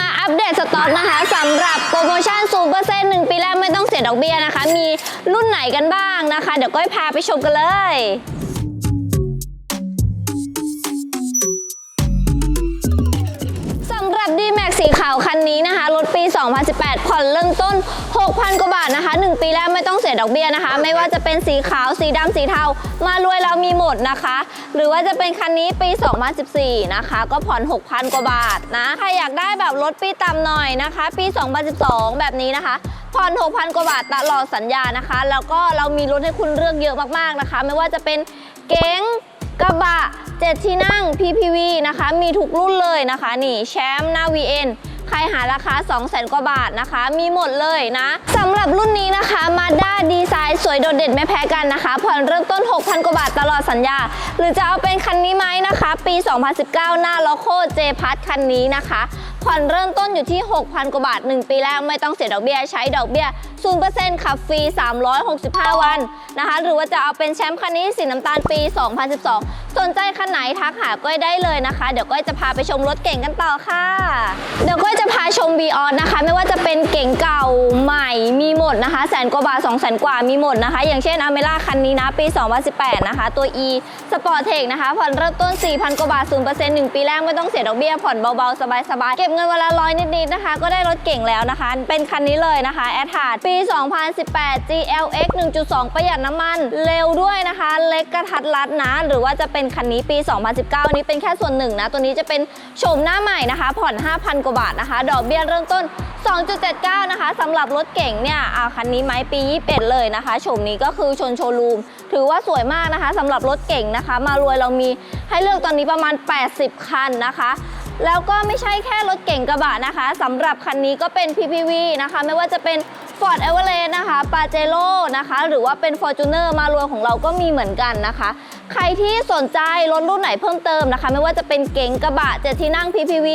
มาอัปเดตสต็อกนะคะสำหรับโปรโมชั่นซูเปอร์เซ็นหนึ่งปีแรกไม่ต้องเสียดอกเบี้ยนะคะ มีรุ่นไหนกันบ้างนะคะ เดี๋ยวก้อยพาไปชมกันเลยสำหรับ D-Max สีขาวคันนี้นะคะ ปี 2018 ผ่อนเริ่มต้น 6,000 กว่าบาทนะคะ 1 ปีแรกไม่ต้องเสียดอกเบี้ยนะคะ ไม่ว่าจะเป็นสีขาวสีดำสีเทามารวยเรามีหมดนะคะ หรือว่าจะเป็นคันนี้ปี 2014 นะคะ ก็ผ่อน 6,000 กว่าบาทนะใครอยากได้แบบรถปีต่ำหน่อยนะคะ ปี 2012 แบบนี้นะคะผ่อน6,000 กว่าบาทตลอดสัญญานะคะ แล้วก็เรามีรถให้คุณเลือกเยอะมากๆนะคะ ไม่ว่าจะเป็นเก๋งกระบะ 7 ที่นั่ง PPV นะคะ มีทุกรุ่นเลยนะคะ นี่แชมป์หน้า VN ใครหาราคา 200,000กว่าบาทนะคะ มีหมดเลยนะสำหรับรุ่นนี้นะคะมาด้าดีไซน์สวยโดดเด่นไม่แพ้กันนะคะผ่อนเริ่มต้น 6,000 กว่าบาทตลอดสัญญา หรือจะเอาเป็นคันนี้ไหมนะคะ ปี 2019 หน้าล็อกโคเจพัทคันนี้นะคะผ่อนเริ่มต้นอยู่ที่ 6,000 กว่าบาท 1 ปีแรกไม่ต้องเสียดอกเบี้ย ใช้ดอกเบี้ย 0%ขับฟรี 365 วันนะคะ หรือว่าจะเอาเป็นแชมป์คันนี้สีน้ำตาลปี 2012 สนใจคันไหนทักหาก้อยได้เลยนะคะ เดี๋ยวก้อยจะพาไปชมรถเก่งกันต่อค่ะ เดี๋ยวก้อยจะพาชม b ีออนนะคะ ไม่ว่าจะเป็นเก่งเก่าใหม่มีหมดนะคะแสนกว่าบาท2 0 0 0 0กว่ามีหมดนะคะ อย่างเช่นอเมร่าคันนี้นะปี 2018 นะคะ ตัว e Sport Tech นะคะผ่อนเริ่มต้น 4,000 กว่าบาท0% 1 ปีแรกไม่ต้องเสียดอกเบี้ยผ่อนเบาๆ สบายๆ เก็บเงินวันละร้อยนิดๆนะคะ ก็ได้รถเก่งแล้วนะคะ เป็นคันนี้เลยนะคะแอดฮาร์ดปี 2018 GLX 1.2 ประหยัดน้ำมันเร็วด้วยนะคะ เล็กกระทัดรัดนะ หรือว่าจะเป็นคันนี้ปี 2019 นี้เป็นแค่ส่วนหนึ่งนะ ตัวนี้จะเป็นโฉมหน้าใหม่นะคะ ผ่อน 5,000 กว่าบาทนะคะ ดอกเบี้ยเริ่มต้น 2.79 นะคะสำหรับรถเก่งเนี่ยอาคันนี้ไหมปี 21 เลยนะคะโฉมนี้ก็คือชนโชว์รูม ถือว่าสวยมากนะคะสำหรับรถเก่งนะคะ มารวยเรามีให้เลือกตอนนี้ประมาณ 80 คันนะคะแล้วก็ไม่ใช่แค่รถเก่งกระบะนะคะสำหรับคันนี้ก็เป็น PPV นะคะ ไม่ว่าจะเป็น Ford Everest นะคะ p a j e r o นะคะ หรือว่าเป็น Fortuner มารวยของเราก็มีเหมือนกันนะคะ ใครที่สนใจรถรุ่นไหนเพิ่มเติมนะคะ ไม่ว่าจะเป็นเก๋งกระบะเจ็ดที่นั่ง PPV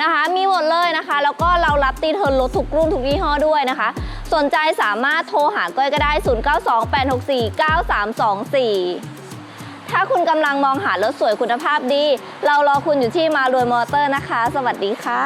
นะคะ มีหมดเลยนะคะ แล้วก็เรารับตีเทิร์นรถทุกรุ่นทุกยี่ห้อด้วยนะคะ สนใจสามารถโทรหาก้อยก็ได้ 0928649324ถ้าคุณกำลังมองหารถสวยคุณภาพดี เรารอคุณอยู่ที่มารวยมอเตอร์นะคะ สวัสดีค่ะ